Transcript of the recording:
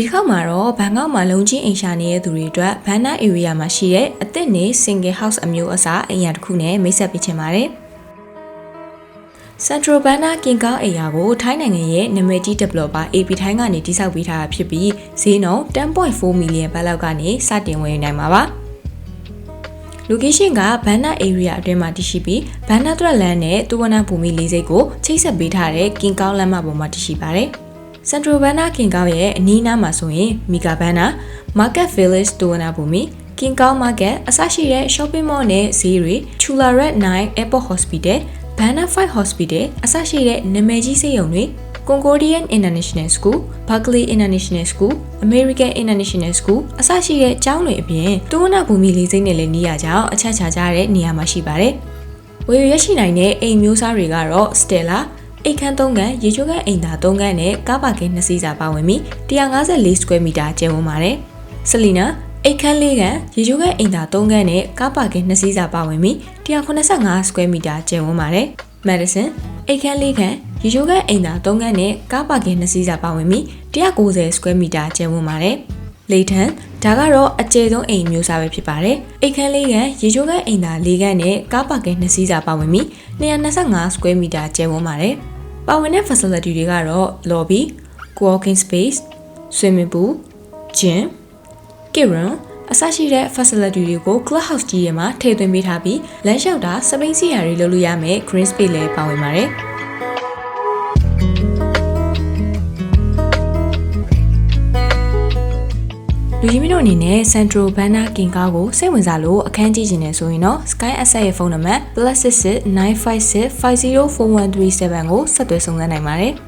ဒီတစ်ခါမှာတော့ဘန်ကောက်မှာလုံချင်းအိမ်ရှာနေတဲ့သူတွေအတွက်ဘန်နာ area မှာရှိတဲ့အသစ်နေ single house အမျိုးအစားအိမ်ယာတစ်ခုနဲ့မိတ်ဆက်ပေးချင်ပါတယ်။ Central Banner ကင်ကောင်းအိမ်ယာကိုထိုင်းနိုင်ငံရဲ့နာမည်ကြီး developer AP ထိုင်းကနေတည်ဆောက်ပေးထားတာဖြစ်ပြီးဈေးနှုန်း10.4 million ဘတ်လောက်ကနေစတင်ဝယ်ယူနိုင်မှာပါ။ location ကဘန်နာ area အတွင်းမှာတည်ရှိပြီးဘန်နာတွက်လန်နဲ့တူဝနာဘူမီလေးစိတ်ကိုချိတ်ဆက်ပေးထားတဲ့ကင်ကောင်းလမ်းမပေါ်မှာတည်ရှိပါတယ်။ Central Banner ကင်ကောင်းရဲ့အနီးအနားမှာဆိုရင် Mega Banner, Market Village တူဝနာဘူမီ King Kong Market အစရှိတဲ့ shopping mall နဲ့ဈေးတွေ Chula Red 9 Airport Hospital Banner 5 Hospital အစရှိတဲ့နာမည်ကြီးဆေးရုံတွေ Concordian International School, Berkeley International School, American International School အစရှိတဲ့ကျောင်းတွေအပြင်တူဝနာဘူမီလေးစိမ့်နဲ့လည်းနေရကြအောင်အချက်ချာကြတဲ့နေရာမှာရှိပါတယ်။ဝယ်ယူရရှိနိုင်တဲ့အိမ်မျိုးစားတွေကတော့ Stella အိတ်ခန်း၃ခန်းရေချိုးခန်းအိမ်သာ၃ခန်းနဲ့ကားပါကင်း2စီးစာပါဝင်ပြီး154 square meter ကျယ်ဝန်းပါတယ်။ Selina အိတ်ခန်း၄ခန်းရေချိုးခန်းအိမ်သာ၃ခန်းနဲ့ကားပါကင်း2စီးစာပါဝင်ပြီး185 square meter ကျယ်ဝန်းပါတယ်။ Madison အိတ်ခန်း၄ခန်းရေချိုးခန်းအိမ်သာ၃ခန်းနဲ့ကားပါကင်း2စီးစာပါဝင်ပြီး190 square meter ကျယ်ဝန်းပါတယ်။လေထန်ဒါကတော့အကျယ်ဆုံးအိမ်မျိုးစားပဲဖြစ်ပါတယ်။အိတ်ခန်းလေးခန်းရေချိုးခန်းအိမ်သာ၄ခန်းနဲ့ကားပါကင်း2စီးစာပါဝင်ပြီး225 square meter ကျယ်ဝန်းပါတယ်။ ပါဝင်တဲ့ facility တွေကတော့ lobby, co-working space, swimming pool, gym, kitchen အစရှိတဲ့ facility တွေကို clubhouse ကြီးထဲမှာထည့်သွင်းပေးထားပြီးလမ်းလျှောက်တာစပိန်စီယာတွေလုပ်လို့ရမယ် green space လည်းပါဝင်ပါတယ်။ လူကြီးမင်းတို့အနေနဲ့ Central Banner King ကားကိုစိတ်ဝင်စားလို့အခန်းကြည့်နေဆိုရင်တော့ Sky Asset ရဲ့ဖုန်းနံပါတ် +66 956 504137ကိုဆက်သွယ်စုံစမ်းနိုင်ပါတယ်။